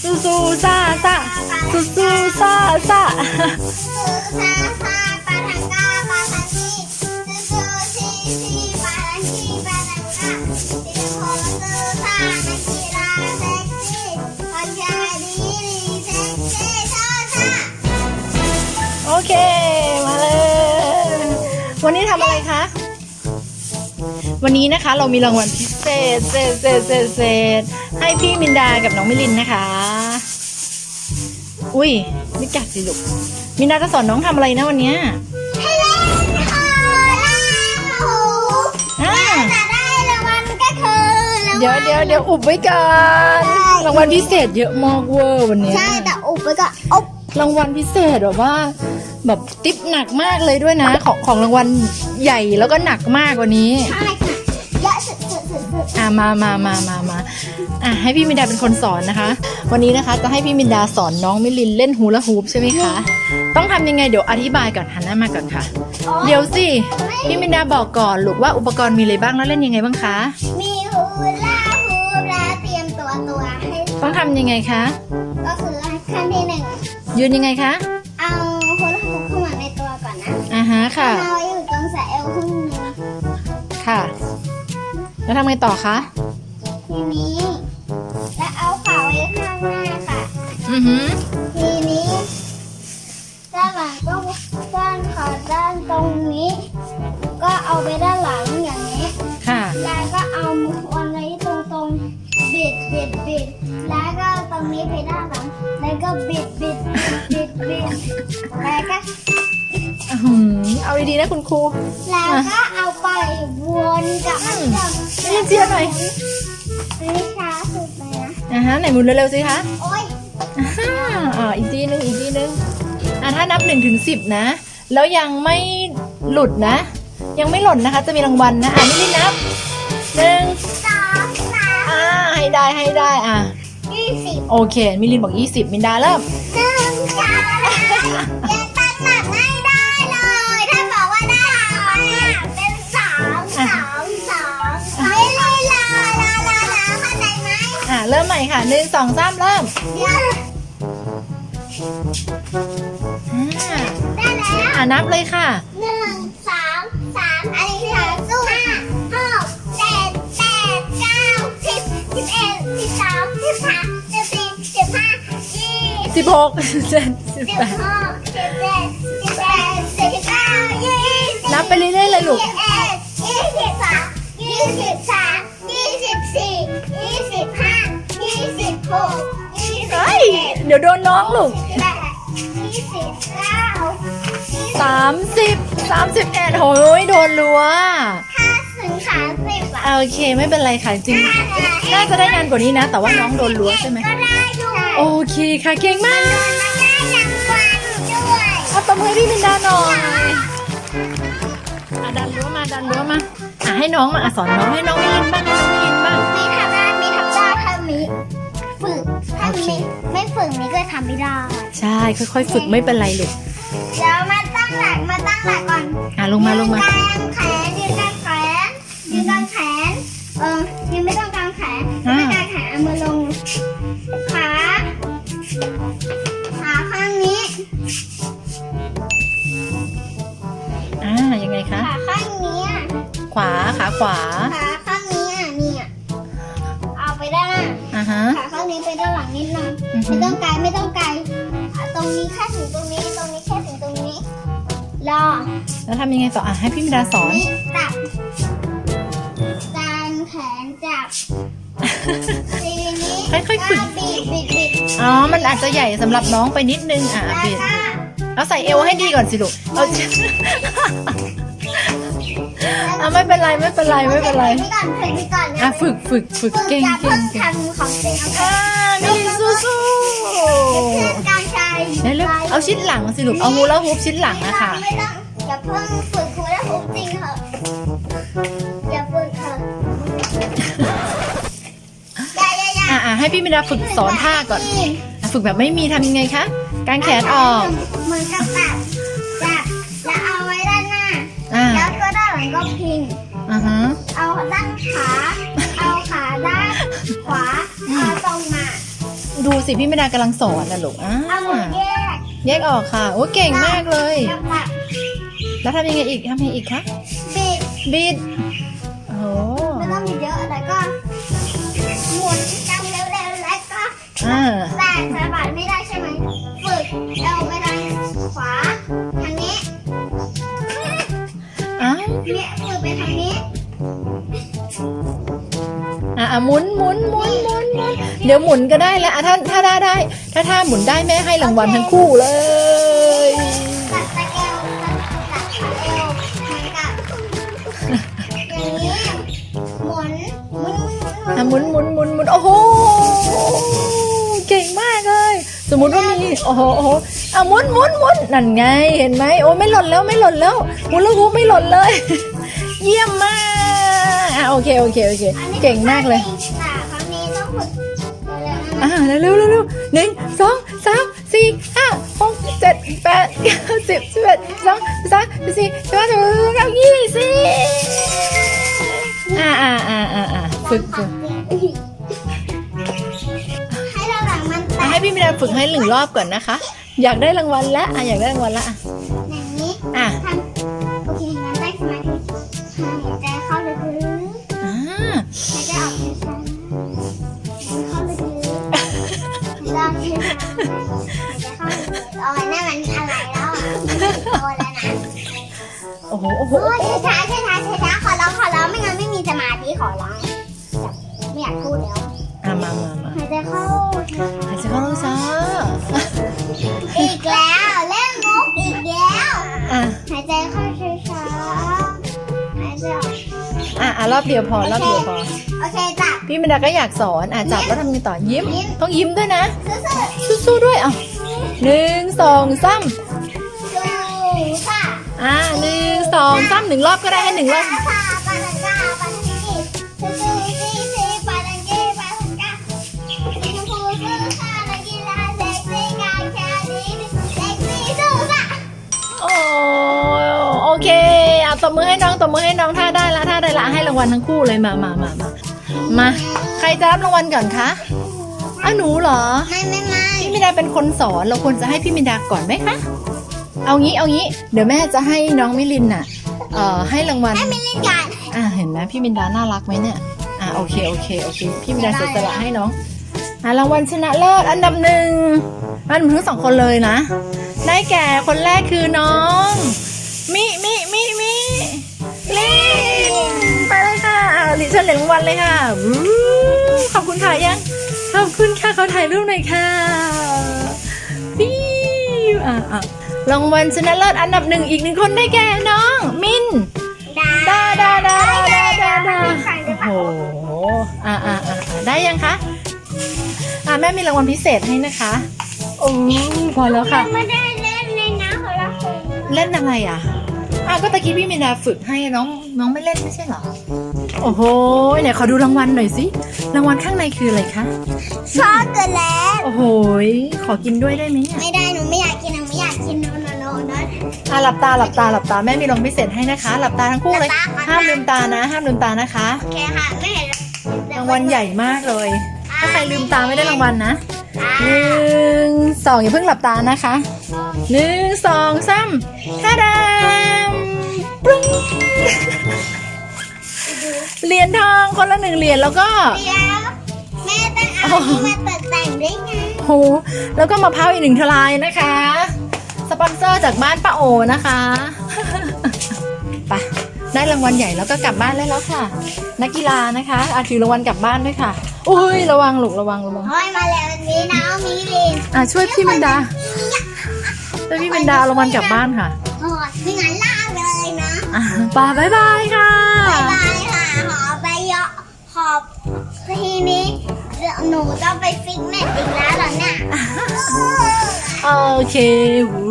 สู้สู้ซ่าซ่าสู้สู้ซ่าซ่าซาซาปาทังกาปาทังกีซูซูซีซีป วันนี้นะคะเรามีรางวัลพิเศษเศษเศษเศษเศษให้พี่มินดากับน้องมิลินนะคะ อุ้ยไม่กัดสิลูกมินดาจะสอนน้องทำอะไรนะวันเนี้ยให้เล่นคอล่าหูอ่าจะได้รางวัลก็คือรางวัลเดี๋ยวเดี๋ยวเดี๋ยวอุบไว้ก่อนใช่รางวัลพิเศษเยอะมากเวอร์วันเนี้ยใช่แต่อุบไปก็อบรางวัลพิเศษแบบว่า แบบติ๊บหนักมากเลยด้วยนะ ของของรางวัลใหญ่แล้วก็หนักมากกว่านี้ ใช่ อะมามามามามาอะให้พี่มินดาเป็นคนสอนนะคะ วันนี้นะคะจะให้พี่มินดาสอนน้องมิลินเล่นฮูลาฮูปใช่ไหมคะ ต้องทำยังไงเดี๋ยวอธิบายก่อนหันหน้ามาก่อนค่ะ เดี๋ยวสิพี่มินดาบอกก่อนลูกว่าอุปกรณ์มีอะไรบ้างแล้วเล่นยังไงบ้างคะ มีฮูลาฮูปแล้วเตรียมตัวตัวให้ต้องทำยังไงคะ ก็คือขั้นที่หนึ่งยืนยังไงคะเอาฮูลาฮูปเข้ามาในตัวก่อนนะอ่าฮะค่ะเอาไว้อยู่ตรงสายเอวครึ่งหนึงค่ะ แล้วทำไงต่อคะ ทีนี้ แล้วเอาขาไว้ข้างหน้าค่ะ อือหือทีนี้ด้านหลังก็ด้านขาด้านตรงนี้ ก็เอาไปด้านหลังอย่างนี้ ค่ะ แล้วก็เอามือวางไว้ตรงตรงๆบิดบิดบิดแล้วก็ตรงนี้ไปด้านหลัง แล้วก็บิดบิด เอาดีๆนะคุณครู แล้วก็เอาไปวนกับมันกับไม่ได้เจียหน่อยนี่ช้าสุดเลยนะอ่าฮะไหนหมุนเร็วๆสิคะโอ๊ยอ่าฮะอ่าอีกทีนึงอีกทีนึงอ่าถ้านับหนึ่งถึงสิบนะ แล้วยังไม่หลุดนะ ยังไม่หล่นนะคะ จะมีรางวัลนะ อ่านี่นับหนึ่งสองสามอ่าให้ได้ให้ได้อ่ายี่สิบโอเคมิลินบอกยี่สิบมินดาเริ่ม หนึ่งสองยัง สองสามเริ่มเดี๋ยวอ่าได้แล้วอ่านับเลยค่ะหนึ่งสองสามอันนี้คือสู้ห้าหกเจ็ดแปดเก้าสิบสิบเอ็ดสิบสองสิบสามสิบสี่สิบห้ายี่สิบหกเจ็ดสิบสิบแปดหกสิบเจ็ดสิบแปดสิบเก้ายี่สิบนับไปเรื่อยๆเลยลูกยี่สิบ เจ็ดเดี๋ยวโดนน้องลูกแปดยี่สิบเก้ายี่สิบสามสิบสามสิบเอ็ดโอ้ยโดนรัวห้าถึงสามสิบอะโอเคไม่เป็นไรค่ะจริงๆน่าจะได้นานกว่านี้นะ แต่ว่าน้องโดนรั้วใช่ไหมก็ได้อยู่โอเคค่ะเก่งมากมันได้รางวัลด้วยเอาตบมือให้พี่มินดาหน่อยอะดันรั้วมาดันรั้วมาอะให้น้องมาอะสอนน้องให้น้องไม่ลินบ้างให้น้องไม่ลินบ้างมีทำได้มีทำได้ถ้ามีฝึกถ้าโอเคมีไม่ ฝึกนี่ก็ทำไม่ได้ ใช่ค่อยๆ ฝึกไม่เป็นไรลูกเดี๋ยวมาตั้งหลักมาตั้งหลักก่อนอะลงมาลงมายืนกลางแขนยืนกลางแขนยืนกลางแขนเออยืนไม่ต้องกลางแขนไม่กลางแขนเอามือลงขาขาข้างนี้อ่ายังไงคะขาข้างนี้อะขวาขาขวาขาข้างนี้อะเนี่ยเอาไปด้านหน้าอ่าฮะขาข้างนี้ไปด้านหลังนิดนึงอือฮึ ไม่ต้องไกลไม่ต้องไกลอะตรงนี้แค่ถึงตรงนี้ตรงนี้แค่ถึงตรงนี้ รอแล้วทำยังไงต่ออะให้พี่มินดาสอน นี่จับดันแขนจับทีนี้ค่อยๆฝึกบิดบิดบิดอ๋อ มันอาจจะใหญ่สำหรับน้องไปนิดนึงอะแล้วเปลี่ยนก็เอาใส่เอวให้ดีก่อนสิลูกเอาเอาไม่เป็นไรไม่เป็นไรไม่เป็นไรฝึกก่อนฝึกไปก่อนอะฝึกฝึกฝึกเก่งอย่าเก่งเก่งทำของจริงเอาอ่ามิลินสู้สู้เพื่อนการใช้เร็วเอาชิ้นหลังสิลูกเอาฮูลาฮูปชิ้นหลังอะค่ะไม่ต้องอย่าเพิ่งฝึกครูและครูจริงเถอะอย่าฝึกเถอะอ่าอ่าอย่าอะให้พี่มิดาฝึกสอนท่าก่อน ฝึกแบบไม่มีทำยังไงคะกางแขนออกเหมือนกับแบบจับแล้วเอาไว้ด้านหน้า ก็พิง อือฮะเอาด้านขา เอาขาด้านขวา เอาตรงมา ดูสิพี่ไม่ดากำลังสอนน่ะลูกอ่าเอาดแยกแยกออกค่ะ โอ้เก่งมากเลยแล้วทำยังไงอีกทำยังไงอีกคะบิดบิดโอ้ไม่ต้องมีเยอะแต่ก็หมุนจังเร็วๆแล้วก็ อ่า แต่สบัดไม่ได้ใช่ไหม ฝึกเอา อ้าวเนี่ยฝึกไปทางนี้อะอะหมุนหมุนหมุนหมุนหมุนเดี๋ยวหมุนก็ได้แล้วอะถ้าถ้าได้ได้ ถ้าถ้าหมุนได้แม่ให้รางวัลทั้งคู่เลย ตัดตะเอวตัดตัดขาเอวเหมือนกับอย่างนี้หมุนหมุนอะหมุนหมุนหมุนหมุนโอ้โหเก่งมากเลย สมมติว่ามีโอ้โหโอ้โห อะหมุนหมุนหมุนนั่นไงเห็นไหมโอ้ไม่หล่นแล้วไม่หล่นแล้วหมุนแล้วหูไม่หล่นเลย เยี่ยมมากอะโอเคโอเคโอเคอันนี้เก่งมากเลยแต่ครั้งนี้ต้องฝึกเร็วๆนะอ่าเร็วเร็วเร็วหนึ่งสองสามสี่ห้าหกเจ็ดแปดเก้าสิบสิบเอ็ดสองสามสี่สิบห้าสิบหกสิบยี่สิบอ่าอ่าอ่าอ่าอ่าฝึกฝึกให้เราหลังมันแตอะกให้พี่มิดาฝึกให้หนึ่งรอบก่อนนะคะ อยากได้รางวัลแล้วอะอยากได้รางวัลแล้วอะอย่างนี้อะทำโอเคงั้นได้สมาธิหายใจเข้าลึกๆอ่าหายใจออกช้าๆเข้าลึกๆหายใจออกช้าๆหายใจเข้าลึกๆโอ้ยนั่นมันอะไรแล้วอะโอ้ยแล้วนะโอ้โหโอ้โหโอ้ยช้าๆช้าๆช้าๆขอร้องขอร้องไม่งั้นไม่มีสมาธิขอร้อง อะอะรอบเดียวพอรอบเดียวพอ โอเคจับ พี่มิดาก็อยากสอนอะจับแล้วทำไงต่อยิ้ม ยิ้ม ต้องยิ้มด้วยนะซื่อสู้ๆด้วยอะหนึ่งสองสามๆสู้ค่ะอ่าหนึ่งสองสามหนึ่งรอบก็ได้ให้หนึ่งรอบ ปาปาปาลังกาปาลังกีสู้ๆซีซีปาลังกีปาลังกาสีชมพูสู้ค่ะนักกีฬาเซ็กซี่กางแขนนี้เซ็กซี่สู้ค่ะ โอ้โอเคอะตบมือให้น้องตบมือให้น้องถ้าได้ละถ้าได้ละให้รางวัลทั้งคู่เลยมามามามามาใครจะรับรางวัลก่อนคะอะหนูเหรอ ไม่ไม่ไม่พี่มิดาเป็นคนสอนเราควรจะให้พี่มิดาก่อนไหมคะ เอางี้เอางี้ เดี๋ยวแม่จะให้น้องมิลินน่ะ เอ่อให้รางวัลไม่เล่นกันอ่าเห็นไหมพี่มินดาน่ารักไหมเนี่ย อ่าโอเคโอเคโอเค พี่มินดาเสียสละให้น้องอ่ารางวัลชนะเลิศอันดับหนึ่งอันดับทั้งสองคนเลยนะ ได้แก่คนแรกคือน้องมิมิมิมิ เชิญเหรียญรางวัลเลยค่ะวู้ขอบคุณค่ะยังขอบคุณค่ะเขาถ่ายรูปหน่อยค่ะฟิวอ่าอ่ารางวัลชนะเลิศอันดับหนึ่งอีกหนึ่งคนได้แก่น้อง มินดาดาดาดาดาดาดาใครหรือเปโอ้ล่าโหอ่าอ่าอ่าได้ยังคะอ่าแม่มีรางวัลพิเศษให้นะคะโอ้พอแล้วค่ะไม่ได้เล่นในน้ำของเราคงเล่นอะไรอะอะก็ตะกี้พี่มินาฝึกให้น้องน้องไม่เล่นไม่ใช่เหรอ โอ้โหไหนขอดูรางวัลหน่อยสิ รางวัลข้างในคืออะไรคะชอบเกินแล้วโอ้โหขอกินด้วยได้ไหมเนี่ยไม่ได้หนูไม่อยากกินหนูไม่อยากกินโนโนโนโนอะหลับตาหลับตาหลับตาแม่มีรางวัลพิเศษให้นะคะ หลับตาทั้งคู่เลยหลับตาก่อนนะห้ามลืมตานะ ห้ามลืมตานะคะ โอเคค่ะ ไม่เห็นรางวัลใหญ่มากเลย ถ้าใครลืมตาไม่ได้รางวัลนะอ่าหนึ่งสองอย่าเพิ่งหลับตานะคะหนึ่งสองสามท่าดามปรึ้ง เหรียญทองคนละหนึ่งเหรียญแล้วก็ เดี๋ยวแม่ต้องเอาที่มาตกแต่งด้วยไงโหแล้วก็มะพร้าวอีกหนึ่งทลายนะคะ สปอนเซอร์จากบ้านป้าโอนะคะไปได้รางวัลใหญ่แล้วก็กลับบ้านได้แล้วค่ะ นักกีฬานะคะอาถือรางวัลกลับบ้านด้วยค่ะ อุ้ยระวังลูกระวังระวังโอ้ยมาแล้ววันนี้น้องมิลินอะช่วยพี่เบนดาช่วยพี่เบนดาเอารางวัลกลับบ้านค่ะโอ้ยไม่งั้นลากเลยนะอะปาบายบายค่ะบายบาย ทีนี้หนูต้องไปฟิกเนสอีกแล้วเหรอเนี่ย โอเควู้